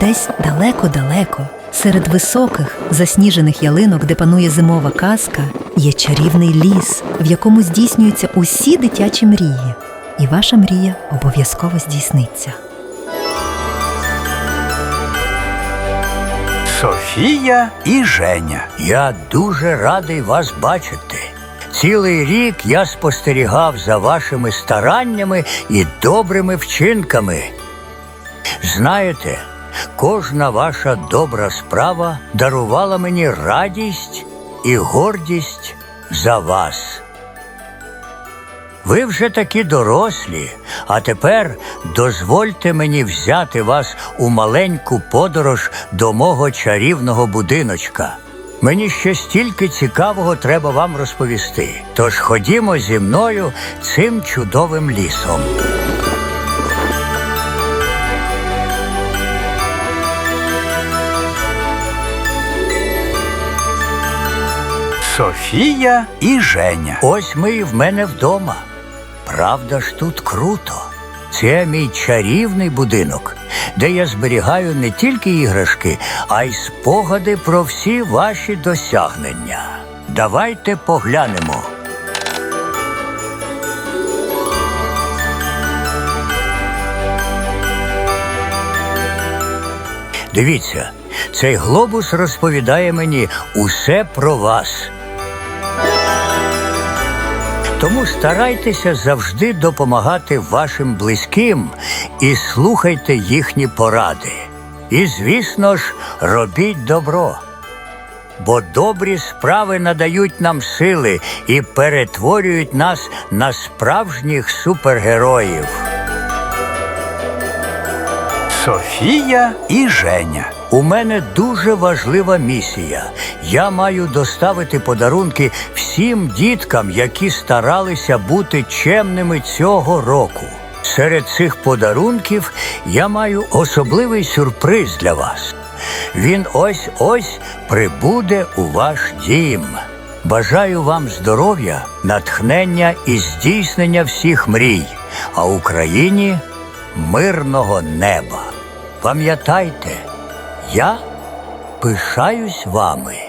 Десь далеко-далеко, серед високих засніжених ялинок, де панує зимова казка, є чарівний ліс, в якому здійснюються усі дитячі мрії. І ваша мрія обов'язково здійсниться. Софія і Женя. Я дуже радий вас бачити. Цілий рік я спостерігав за вашими стараннями і добрими вчинками. Знаєте, кожна ваша добра справа дарувала мені радість і гордість за вас. Ви вже такі дорослі, а тепер дозвольте мені взяти вас у маленьку подорож до мого чарівного будиночка. Мені ще стільки цікавого треба вам розповісти. Тож ходімо зі мною цим чудовим лісом. Софія і Женя. Ось ми і в мене вдома. Правда ж тут круто. Це мій чарівний будинок, де я зберігаю не тільки іграшки, а й спогади про всі ваші досягнення. Давайте поглянемо. Дивіться, цей глобус розповідає мені усе про вас. Тому старайтеся завжди допомагати вашим близьким і слухайте їхні поради. І, звісно ж, робіть добро. Бо добрі справи надають нам сили і перетворюють нас на справжніх супергероїв. Софія і Женя. У мене дуже важлива місія. Я маю доставити подарунки всім діткам, які старалися бути чемними цього року. Серед цих подарунків я маю особливий сюрприз для вас. Він ось ось прибуде у ваш дім. Бажаю вам здоров'я, натхнення і здійснення всіх мрій, а Україні мирного неба. Пам'ятайте, я пишаюсь вами.